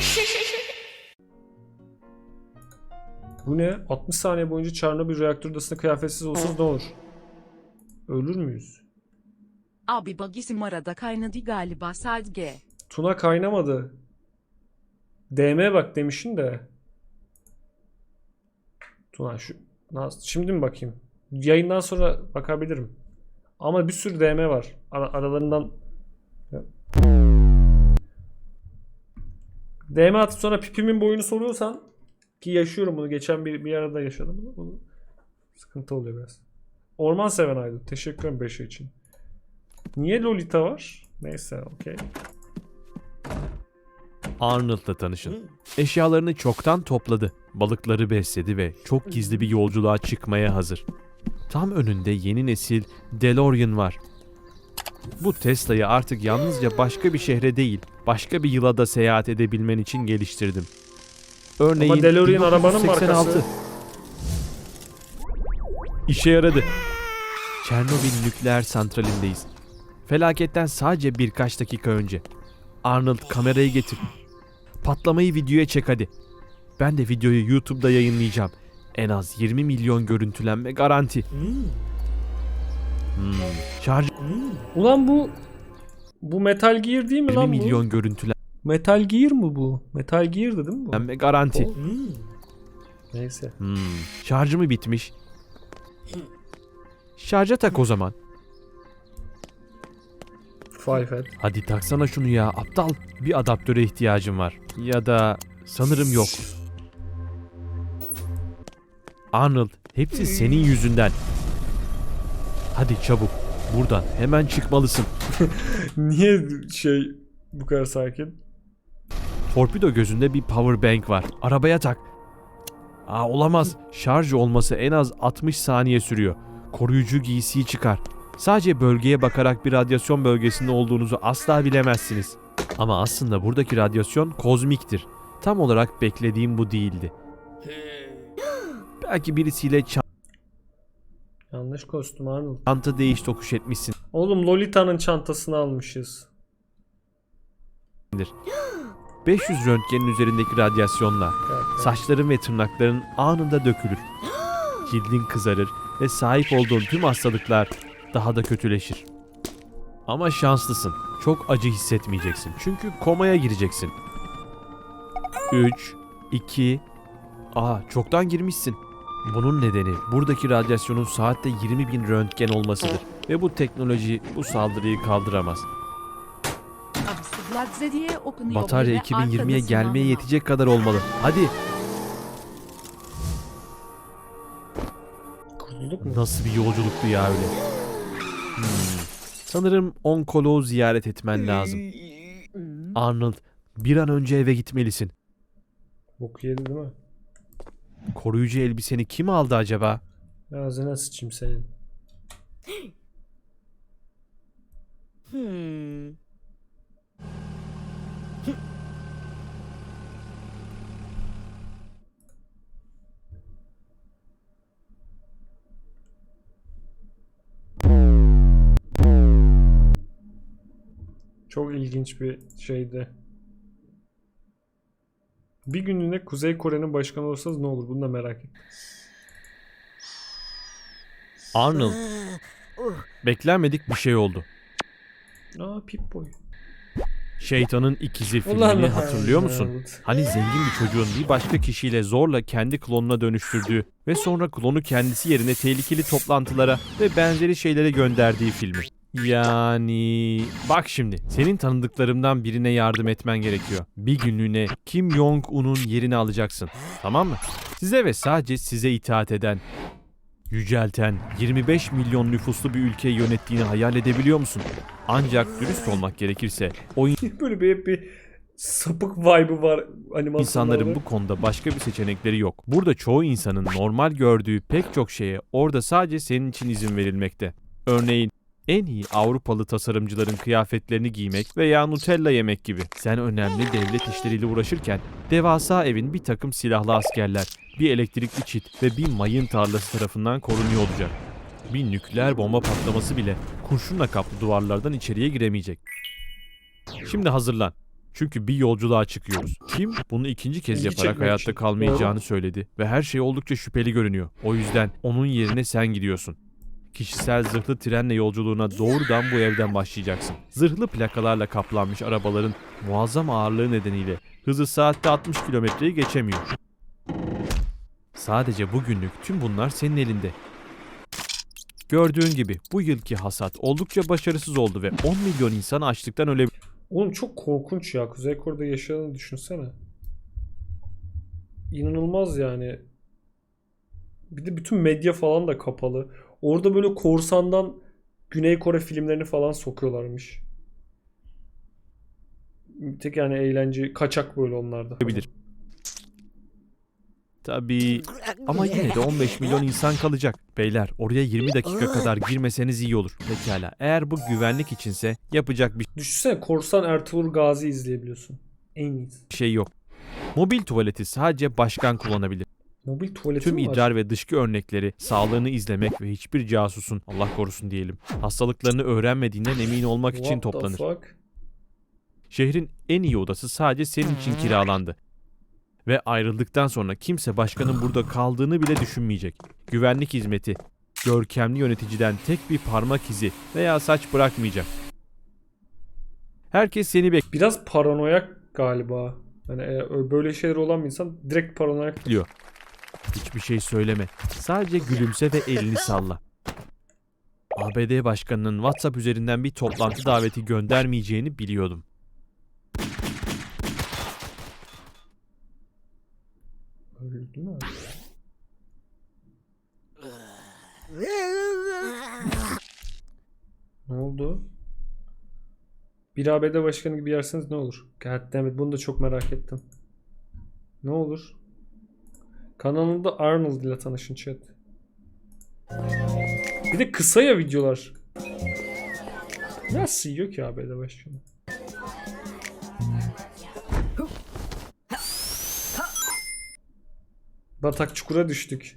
Bu ne? 60 saniye boyunca Çernobil reaktör odasında kıyafetsiz olsanız ne olur? Ölür müyüz? Abi bagisim arada kaynadı galiba sadece. Tuna kaynamadı. DM bak demişin de. Tuna şu şimdi mi bakayım? Yayından sonra bakabilirim. Ama bir sürü DM var. Ara- aralarından DM atıp sonra pipimin boyunu soruyorsan ki yaşıyorum bunu. Geçen bir, bir arada yaşadım. bunu. Bu sıkıntı oluyor biraz. Orman seven aydın. Teşekkür ederim 5 için. Niye Lolita var? Neyse okey. Arnold'la tanışın. Eşyalarını çoktan topladı. Balıkları besledi ve çok gizli bir yolculuğa çıkmaya hazır. Tam önünde yeni nesil DeLorean var. Bu Tesla'yı artık yalnızca başka bir şehre değil, başka bir yıla da seyahat edebilmen için geliştirdim. Örneğin Ama DeLorean arabanın 1986. markası. İşe yaradı. Çernobil nükleer santralindeyiz. Felaketten sadece birkaç dakika önce. Arnold kamerayı getir. Patlamayı videoya çek hadi. Ben de videoyu YouTube'da yayınlayacağım. En az 20 milyon görüntülenme garanti. Hmm. Şarj Ulan bu bu Metal Gear değil mi 20 lan bu? milyon görüntülenme Metal Gear mı bu? Metal Gear'dı değil mi bu? garanti. Neyse. Hmm. Şarjı mı bitmiş? Şarja tak o zaman. Five Head. Hadi taksana şunu ya aptal. Bir adaptöre ihtiyacım var. Ya da sanırım yok. Arnold hepsi senin yüzünden. Hadi çabuk. Buradan hemen çıkmalısın. Niye şey bu kadar sakin? Torpido gözünde bir power bank var. Arabaya tak. Aa olamaz. Şarj olması en az 60 saniye sürüyor. Koruyucu giysiyi çıkar. Sadece bölgeye bakarak bir radyasyon bölgesinde olduğunuzu asla bilemezsiniz. Ama aslında buradaki radyasyon kozmiktir. Tam olarak beklediğim bu değildi. Belki birisiyle Yanlış kostüm Arnold. çanta değiş tokuş etmişsin. Oğlum Lolita'nın çantasını almışız. 500 röntgenin üzerindeki radyasyonla saçların ve tırnakların anında dökülür. Cildin kızarır ve sahip olduğun tüm hastalıklar daha da kötüleşir. Ama şanslısın. Çok acı hissetmeyeceksin. Çünkü komaya gireceksin. 3, 2, Aa çoktan girmişsin. Bunun nedeni buradaki radyasyonun saatte 20 bin röntgen olmasıdır. Ve bu teknoloji bu saldırıyı kaldıramaz. Batarya böyle 2020'ye arkada gelmeye yetecek kadar olmalı. Hadi. Nasıl bir yolculuktu ya öyle. Hmm. Sanırım onkoloğu ziyaret etmen lazım. Arnold, bir an önce eve gitmelisin. Boku yedi değil mi? Koruyucu elbiseni kim aldı acaba? Ağzına sıçayım senin. Hmm. Çok ilginç bir şeydi. Bir günlüğüne Kuzey Kore'nin başkanı olsanız ne olur? Bunu da merak ettim. Arnold. Beklenmedik bir şey oldu. Aa Pip-Boy. Şeytanın ikizi filmini Ulan hatırlıyor musun? Hani zengin bir çocuğun bir başka kişiyle zorla kendi klonuna dönüştürdüğü ve sonra klonu kendisi yerine tehlikeli toplantılara ve benzeri şeylere gönderdiği filmi. Yani bak şimdi senin tanıdıklarımdan birine yardım etmen gerekiyor. Bir günlüğüne Kim Jong-un'un yerini alacaksın. Tamam mı? Size ve sadece size itaat eden, yücelten, 25 milyon nüfuslu bir ülkeyi yönettiğini hayal edebiliyor musun? Ancak dürüst olmak gerekirse o Böyle bir bir sapık vibe'ı var animasyonlarda. İnsanların bu konuda başka bir seçenekleri yok. Burada çoğu insanın normal gördüğü pek çok şeye orada sadece senin için izin verilmekte. Örneğin en iyi Avrupalı tasarımcıların kıyafetlerini giymek veya Nutella yemek gibi. Sen önemli devlet işleriyle uğraşırken devasa evin bir takım silahlı askerler, bir elektrikli çit ve bir mayın tarlası tarafından korunuyor olacak. Bir nükleer bomba patlaması bile kurşunla kaplı duvarlardan içeriye giremeyecek. Şimdi hazırlan. Çünkü bir yolculuğa çıkıyoruz. Kim bunu ikinci kez yaparak hayatta kalmayacağını söyledi ve her şey oldukça şüpheli görünüyor. O yüzden onun yerine sen gidiyorsun. Kişisel zırhlı trenle yolculuğuna doğrudan bu evden başlayacaksın. Zırhlı plakalarla kaplanmış arabaların muazzam ağırlığı nedeniyle hızı saatte 60 kilometreyi geçemiyor. Sadece bugünlük tüm bunlar senin elinde. Gördüğün gibi bu yılki hasat oldukça başarısız oldu ve 10 milyon insan açlıktan ölebilir. Oğlum çok korkunç ya. Kuzey Kore'de yaşadığını düşünsene. İnanılmaz yani. Bir de bütün medya falan da kapalı. Orada böyle korsandan Güney Kore filmlerini falan sokuyorlarmış. Tek yani eğlence kaçak böyle onlarda. Tabii ama yine de 15 milyon insan kalacak. Beyler oraya 20 dakika kadar girmeseniz iyi olur. Pekala eğer bu güvenlik içinse yapacak bir Düşünsene korsan Ertuğrul Gazi izleyebiliyorsun. En iyisi. şey yok. Mobil tuvaleti sadece başkan kullanabilir. Mobil tuvaleti Tüm idrar ve dışkı örnekleri, sağlığını izlemek ve hiçbir casusun, Allah korusun diyelim, hastalıklarını öğrenmediğinden emin olmak için What toplanır. fuck? Şehrin en iyi odası sadece senin için kiralandı. Ve ayrıldıktan sonra kimse başkanın burada kaldığını bile düşünmeyecek. Güvenlik hizmeti, görkemli yöneticiden tek bir parmak izi veya saç bırakmayacak. Herkes seni Biraz paranoyak galiba. Yani eğer böyle şeyler olan bir insan direkt paranoyak. bekliyor. Hiçbir şey söyleme. Sadece gülümse ve elini salla. ABD başkanının WhatsApp üzerinden bir toplantı daveti göndermeyeceğini biliyordum. Öldü mü? Ne oldu? Bir ABD başkanı gibi yerseniz ne olur? Goddammit bunu da çok merak ettim. Ne olur? Kanalında Arnold ile tanışın chat. Bir de kısa ya videolar. Nasıl yiyor ki ABD başkanı? Batak çukura düştük.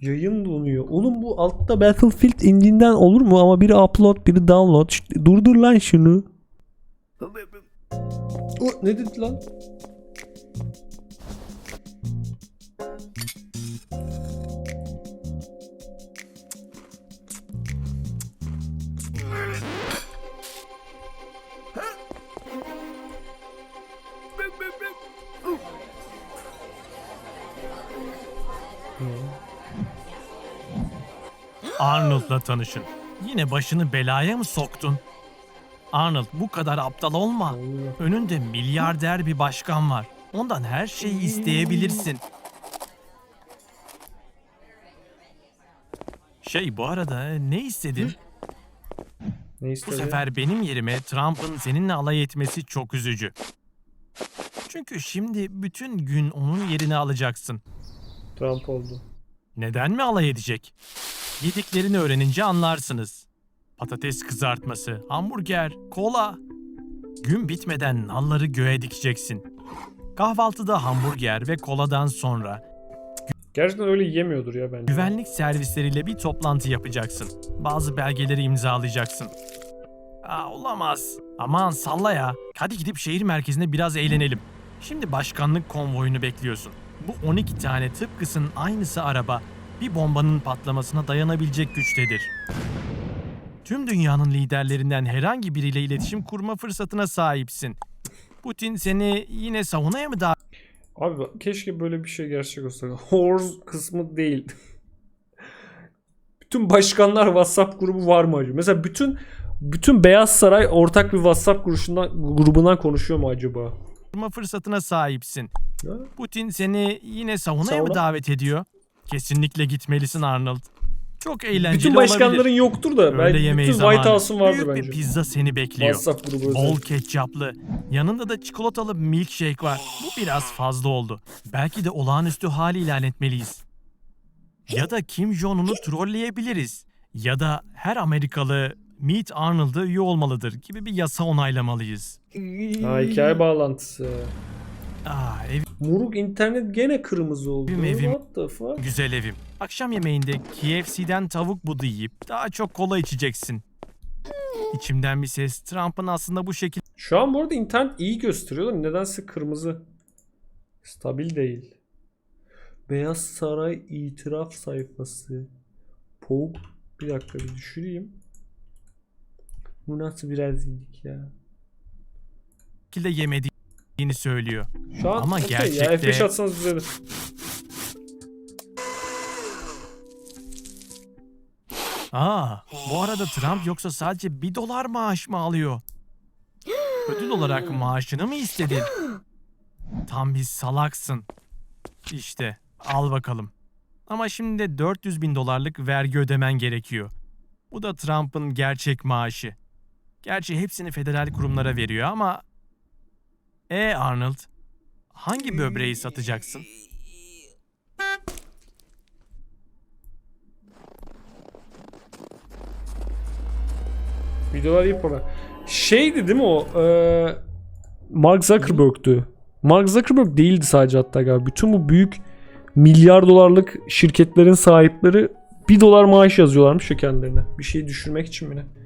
Yayın donuyor. Oğlum bu altta Battlefield indiğinden olur mu? Ama biri upload biri download. Şşt, durdur lan şunu. O, ne dedi lan? Arnold'la tanışın. Yine başını belaya mı soktun? Arnold bu kadar aptal olma. Önünde milyarder bir başkan var. Ondan her şeyi isteyebilirsin. Şey bu arada ne istedin? Ne Bu istedi? sefer benim yerime Trump'ın seninle alay etmesi çok üzücü. Çünkü şimdi bütün gün onun yerini alacaksın. Trump oldu. Neden mi alay edecek? Yediklerini öğrenince anlarsınız. Patates kızartması, hamburger, kola. Gün bitmeden nalları göğe dikeceksin. Kahvaltıda hamburger ve koladan sonra Gerçekten öyle yemiyordur ya bence. güvenlik servisleriyle bir toplantı yapacaksın. Bazı belgeleri imzalayacaksın. Aa, olamaz. Aman salla ya. Hadi gidip şehir merkezinde biraz eğlenelim. Şimdi başkanlık konvoyunu bekliyorsun. Bu 12 tane tıpkısının aynısı araba bir bombanın patlamasına dayanabilecek güçtedir. Tüm dünyanın liderlerinden herhangi biriyle iletişim kurma fırsatına sahipsin. Putin seni yine savunaya mı davet Abi keşke böyle bir şey gerçek olsa. Horse kısmı değil. bütün başkanlar WhatsApp grubu var mı acaba? Mesela bütün bütün Beyaz Saray ortak bir WhatsApp grubundan, grubundan konuşuyor mu acaba? kurma fırsatına sahipsin? Putin seni yine savunaya mı davet ediyor? Kesinlikle gitmelisin Arnold. Çok eğlenceli bütün başkanların olabilir. yoktur da Öğle belki yemeği bütün. White House'un vardır Büyük bence. bir pizza seni bekliyor. WhatsApp grubu özel. Bol ketçaplı. Yanında da çikolatalı milkshake var. Bu biraz fazla oldu. Belki de olağanüstü hal ilan etmeliyiz. Ya da Kim Jong-un'u trolleyebiliriz. Ya da her Amerikalı Meet Arnold'a üye olmalıdır gibi bir yasa onaylamalıyız. Ha hikaye bağlantısı. Aa, ev Muruk internet gene kırmızı oldu. Evim, evim. What the fuck? güzel evim. Akşam yemeğinde KFC'den tavuk budu yiyip daha çok kola içeceksin. İçimden bir ses Trump'ın aslında bu şekilde Şu an bu arada internet iyi gösteriyor da nedense kırmızı. Stabil değil. Beyaz Saray itiraf sayfası. Pog. Bir dakika bir düşüreyim. Bu nasıl biraz iyilik ya. Yemediğini söylüyor. Şu an Ama okey ya gerçekte- F5 atsanız düzelir. Aa, bu arada Trump yoksa sadece bir dolar maaş mı alıyor? Ödül olarak maaşını mı istedin? Tam bir salaksın. İşte al bakalım. Ama şimdi de 400 bin dolarlık vergi ödemen gerekiyor. Bu da Trump'ın gerçek maaşı. Gerçi hepsini federal kurumlara veriyor ama... E Arnold, hangi böbreği satacaksın? Videolar iyi. Şeydi değil mi o? Ee, Mark Zuckerberg'tü. Mark Zuckerberg değildi sadece hatta galiba. Bütün bu büyük milyar dolarlık şirketlerin sahipleri 1 dolar maaş yazıyorlarmış ya kendilerine. Bir şeyi düşürmek için mi ne?